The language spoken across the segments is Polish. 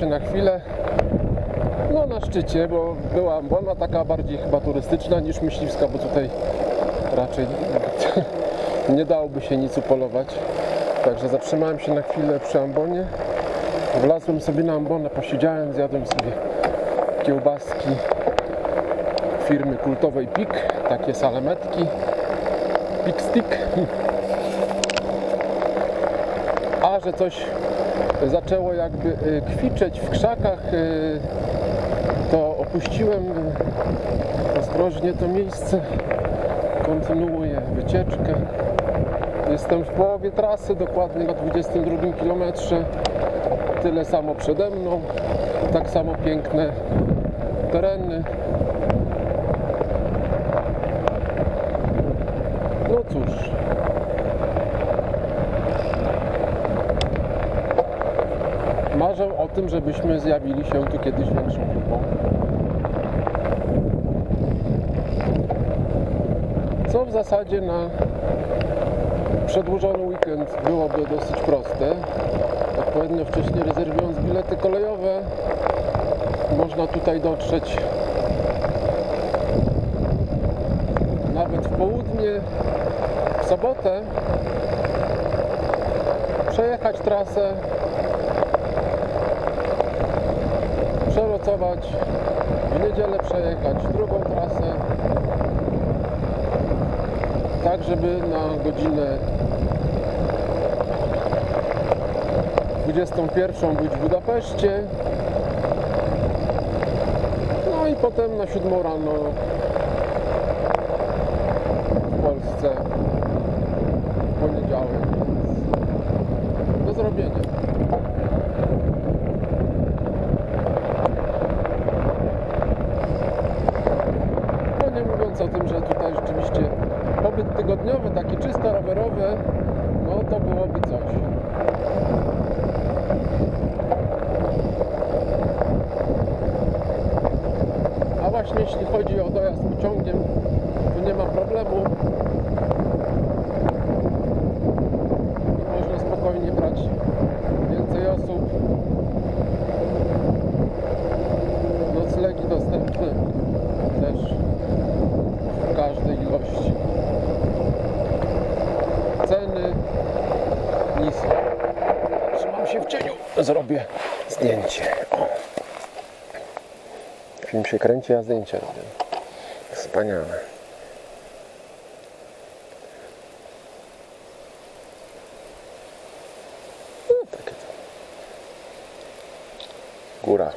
się na chwilę no na szczycie, bo była ambona taka bardziej chyba turystyczna niż myśliwska, bo tutaj raczej nie dałoby się nic upolować. Także zatrzymałem się na chwilę przy ambonie. Wlazłem sobie na ambonę, posiedziałem, zjadłem sobie kiełbaski firmy kultowej Pik, takie salametki. Pik Stick. A że coś zaczęło jakby y, kwiczeć w krzakach, y, to opuściłem y, ostrożnie to miejsce. Kontynuuję wycieczkę. Jestem w połowie trasy, dokładnie na 22 km. Tyle samo przede mną. Tak samo piękne tereny. No cóż. Marzę o tym, żebyśmy zjawili się tu kiedyś większą grupą. Co w zasadzie na przedłużony weekend byłoby dosyć proste. Odpowiednio wcześnie rezerwując bilety kolejowe, można tutaj dotrzeć nawet w południe, w sobotę, przejechać trasę, w niedzielę przejechać drugą trasę, tak żeby na godzinę 21 być w Budapeszcie. No i potem na 7 rano w Polsce w poniedziałek. Więc do zrobienia. No nie mówiąc o tym, że tutaj rzeczywiście pobyt tygodniowy, taki czysto rowerowy, no to byłoby coś. A właśnie jeśli chodzi o dojazd pociągiem, to nie ma problemu. Można spokojnie brać więcej osób. Noclegi dostępne też w każdej ilości. Ceny niskie. Trzymam się w cieniu. Zrobię zdjęcie. O. Film się kręci, a zdjęcia robię. Wspaniale. No, takie to. Góra.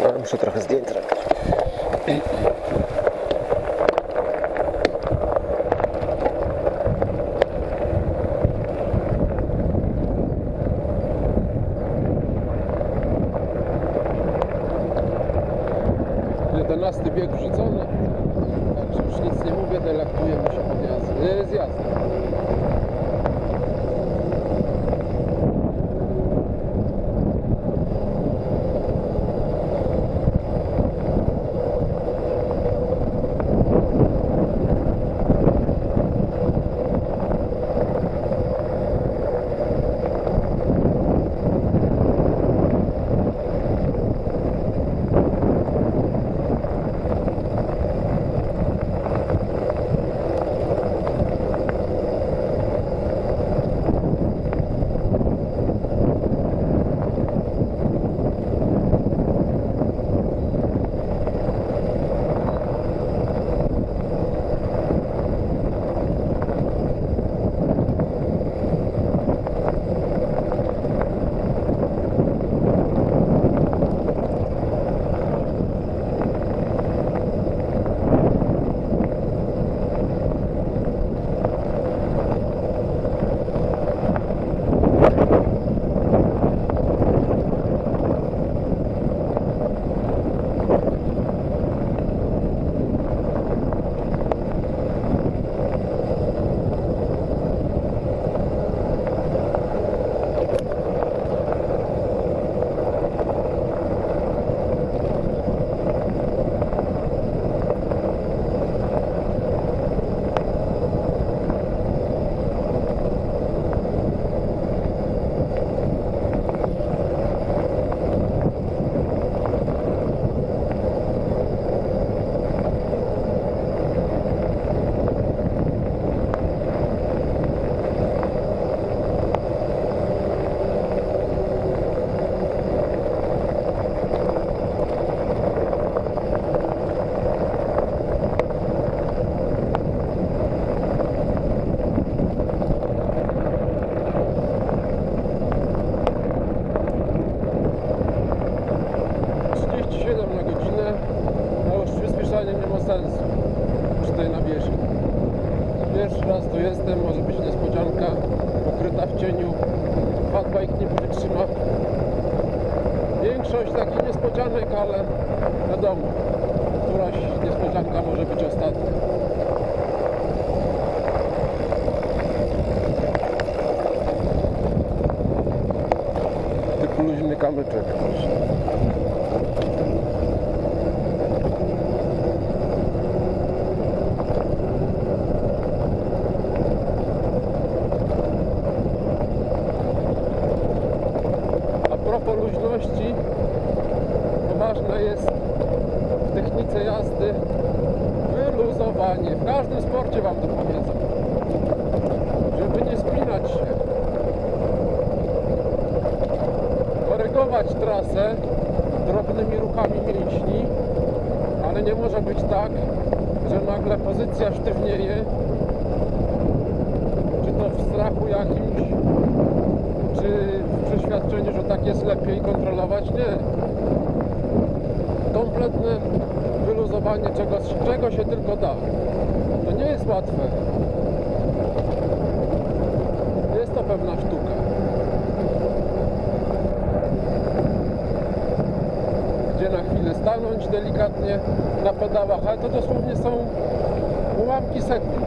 No, muszę trochę zdjęć zrobić. Ale wiadomo, któraś niespodzianka może być ostatnia. Typu luźny kamyczek. A propos luźności, to ważne jest w technice jazdy wyluzowanie. W każdym sporcie Wam to powiedzą. Żeby nie spinać się. Drobnymi ruchami mięśni, ale nie może być tak, że nagle pozycja sztywnieje, czy to w strachu jakimś, czy w przeświadczeniu, że tak jest lepiej kontrolować? Nie. Kompletne wyluzowanie czego, czego się tylko da. To nie jest łatwe. Jest to pewna sztuka. Gdzie na chwilę stanąć delikatnie na pedałach, ale to dosłownie są ułamki sekund.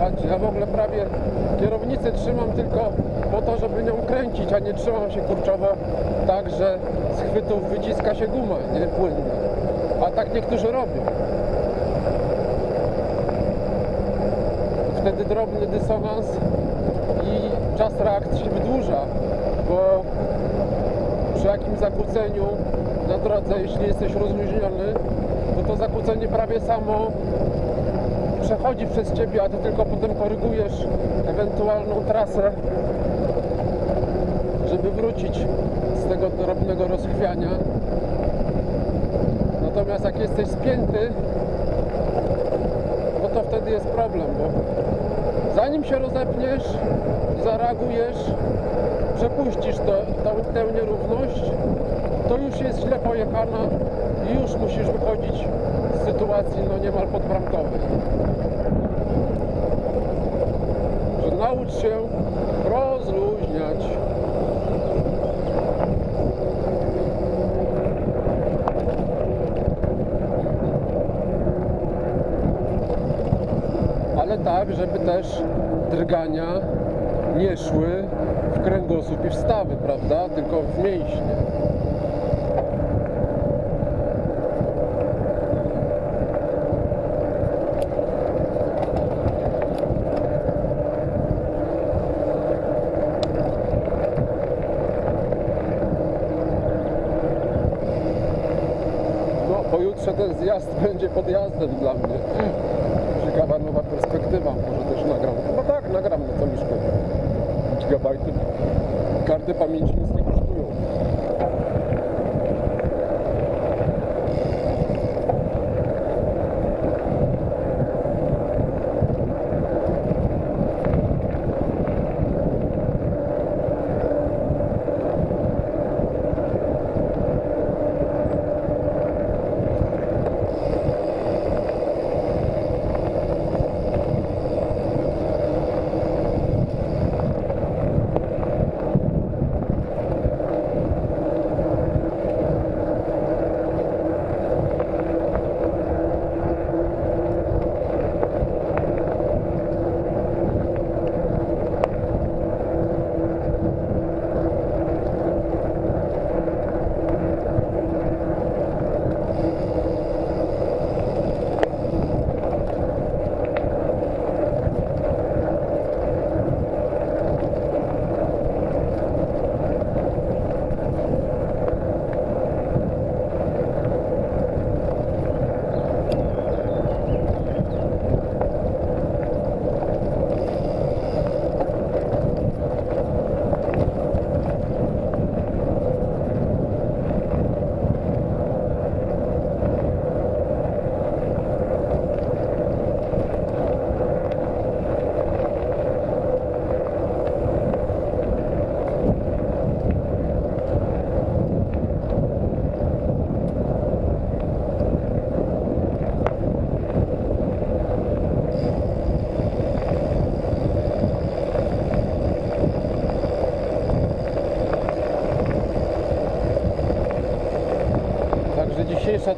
Patrzcie, ja w ogóle prawie kierownicę trzymam tylko po to, żeby nią kręcić, a nie trzymam się kurczowo tak, że z chwytów wyciska się guma, nie? Płynnie. A tak niektórzy robią. Wtedy drobny dysonans i czas reakcji się wydłuża, bo przy jakimś zakłóceniu na drodze, jeśli jesteś rozluźniony, to to zakłócenie prawie samo przechodzi przez ciebie, a ty tylko potem korygujesz ewentualną trasę, żeby wrócić z tego drobnego rozchwiania. Natomiast jak jesteś spięty, jest problem, bo zanim się rozepniesz, zareagujesz, przepuścisz to, tę nierówność, to już jest źle pojechana i już musisz wychodzić z sytuacji no niemal podbramkowej. Że naucz się Tak, żeby też drgania nie szły w kręgosłup i w stawy, prawda? Tylko w mięśnie. No, pojutrze ten zjazd będzie podjazdem dla mnie. Nowa perspektywa, może też nagram. Chyba tak, nagram, no co mi szkodzi. Gigabajty karty pamięci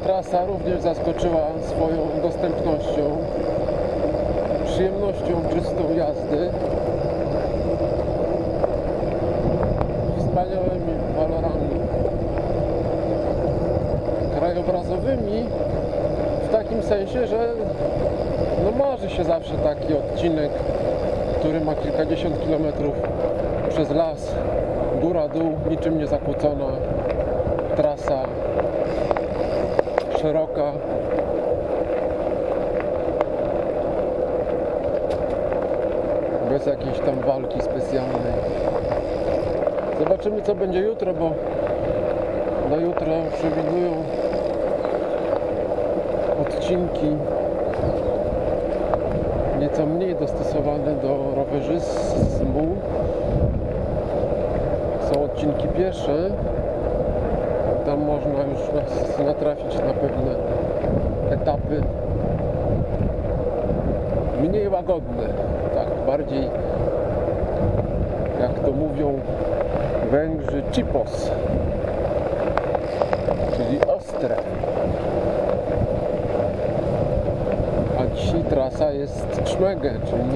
Trasa również zaskoczyła swoją dostępnością, przyjemnością czystą jazdy, wspaniałymi walorami krajobrazowymi w takim sensie, że no marzy się zawsze taki odcinek, który ma kilkadziesiąt kilometrów przez las, góra, dół, niczym nie zakłócona trasa szeroka. Bez jakiejś tam walki specjalnej. Zobaczymy co będzie jutro, bo na jutro przewidują odcinki nieco mniej dostosowane do rowerzysmu. Są odcinki piesze. Już natrafić na pewne etapy mniej łagodne, tak, bardziej jak to mówią Węgrzy, chipos, czyli ostre. A dzisiaj trasa jest czmegę, czyli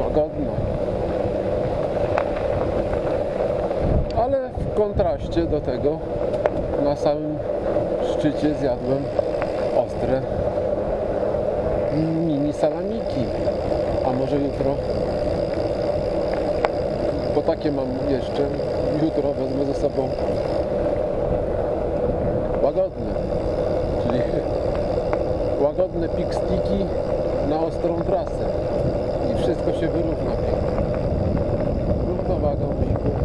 łagodna. Ale w kontraście do tego na samym szczycie zjadłem ostre mini salamiki. A może jutro, bo takie mam jeszcze, jutro wezmę ze sobą. Łagodne, czyli łagodne pikstiki na ostrą trasę. I wszystko się wyrówna pięknie. Równowaga musi być.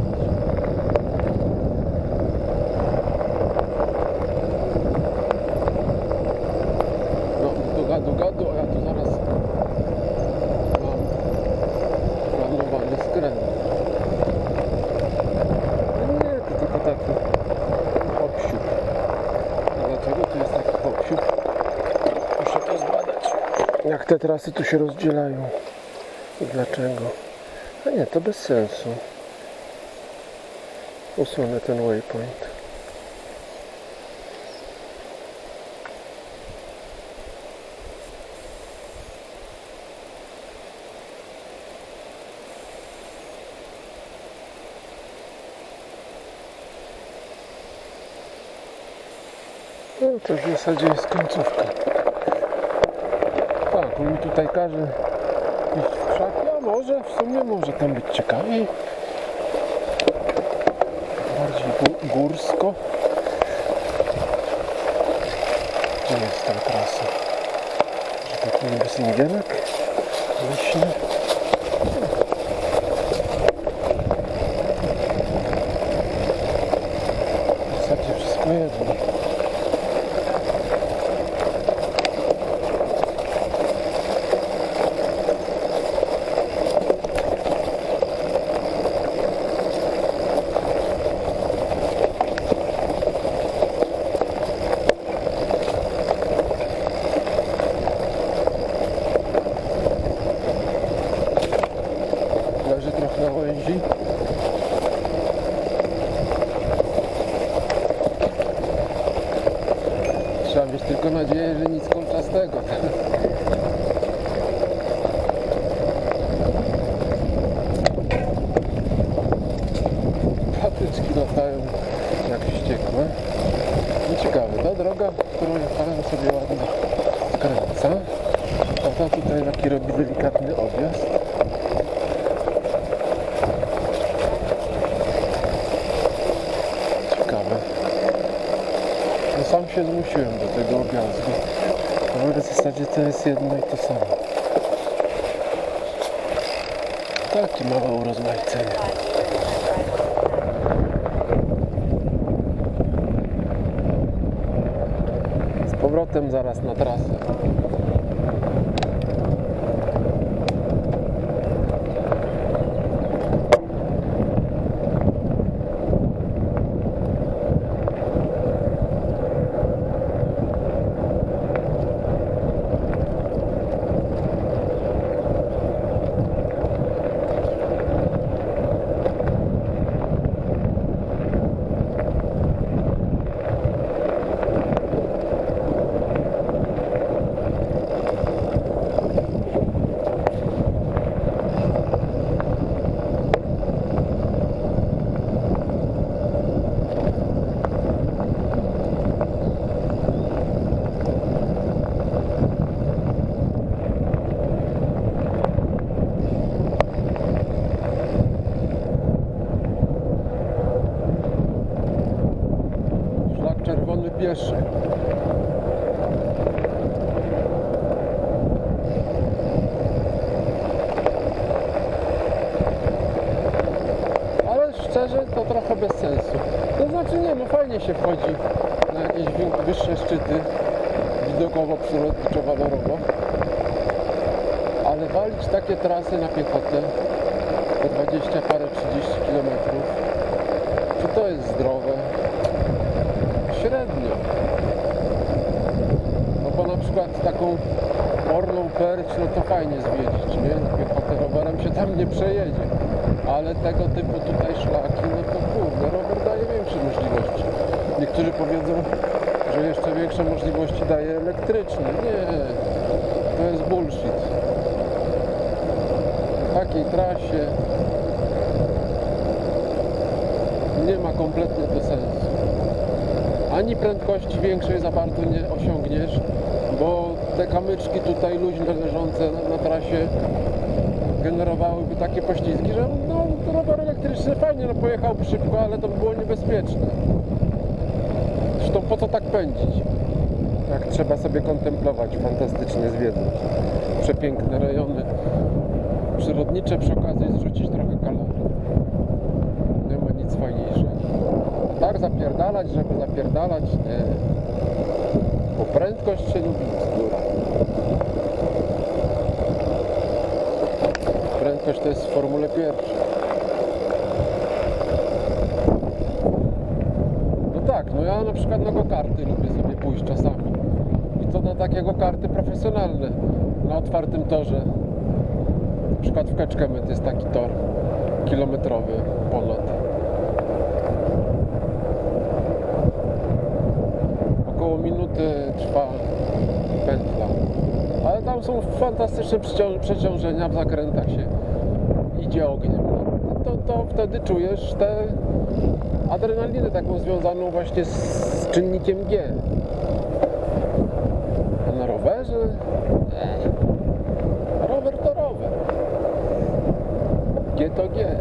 No, do gadu gadu, a ja tu zaraz mam planowany skręt. No Nie, to tylko taki popsiuk. A dlaczego tu jest taki popsiuk? Muszę to zbadać. Jak te trasy tu się rozdzielają i dlaczego? A nie, to bez sensu. Usunę ten waypoint. No to w zasadzie jest końcówka. On mi tutaj każe iść w krzaki, a może w sumie może tam być ciekawiej. Bardziej gó- górsko. Gdzie jest ta trasa? Że taki niby singielek leśny. W zasadzie wszystko jedno. Leży trochę na łęzi. Trzeba mieć tylko nadzieję, że nic kolczastego. Patyczki latają jak wściekłe. No ciekawe, ta droga, którą jechałem sobie ładnie skręca. A ta tutaj taki robi delikatny odjazd. Ciekawe. No zmusiłem do tego objazdu. Ale w zasadzie to jest jedno i to samo. Takie małe urozmaicenie. Z powrotem zaraz na trasę. Fajnie się wchodzi na jakieś wyższe szczyty widokowo, przyrodniczo-walorowo. Ale walić takie trasy na piechotę po 20 parę 30 kilometrów, czy to jest zdrowe? Średnio. No bo na przykład taką Orlą Perć, no to fajnie zwiedzić, nie? Na piechotę rowerem się tam nie przejedzie. Ale tego typu tutaj szlaki, no to kurde, rower daje większe możliwości. Niektórzy powiedzą, że jeszcze większe możliwości daje elektryczny. Nie, to jest bullshit. W takiej trasie nie ma kompletnie to sensu. Ani prędkości większej za bardzo nie osiągniesz, bo te kamyczki tutaj luźne leżące na, na trasie generowałyby takie poślizgi, że no, rower elektryczny fajnie no, pojechałby szybko, ale to by było niebezpieczne. Zresztą po co tak pędzić? Jak trzeba sobie kontemplować, fantastycznie zwiedzać. Przepiękne rejony przyrodnicze, przy okazji zrzucić trochę kalorii. Nie ma nic fajniejszego. Tak zapierdalać, żeby zapierdalać, nie. Bo prędkość się lubi bzdura. Prędkość to jest w formule pierwszej. No tak, no na przykład na go-karty lubię sobie pójść czasami. I to na takie go-karty profesjonalne, na otwartym torze. Na przykład w Keczkemet jest taki tor kilometrowy ponad. Około minuty trwa pętla. Ale tam są fantastyczne przecią- przeciążenia w zakrętach się idzie ogniem. To, to wtedy czujesz tę adrenalinę taką związaną właśnie z czynnikiem G. A na rowerze? Nie. Rower to rower. G to G.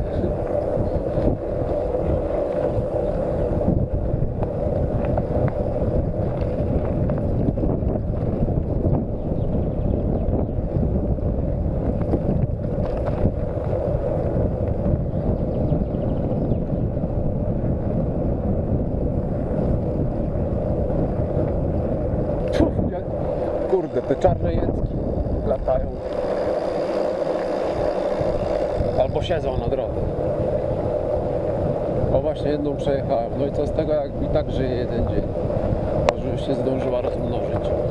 Puf, jak... Kurde, te czarne jętki latają. Albo siedzą na drodze. O właśnie jedną przejechałem. No i co z tego, jak i tak żyje jeden dzień. Może się zdążyła rozmnożyć.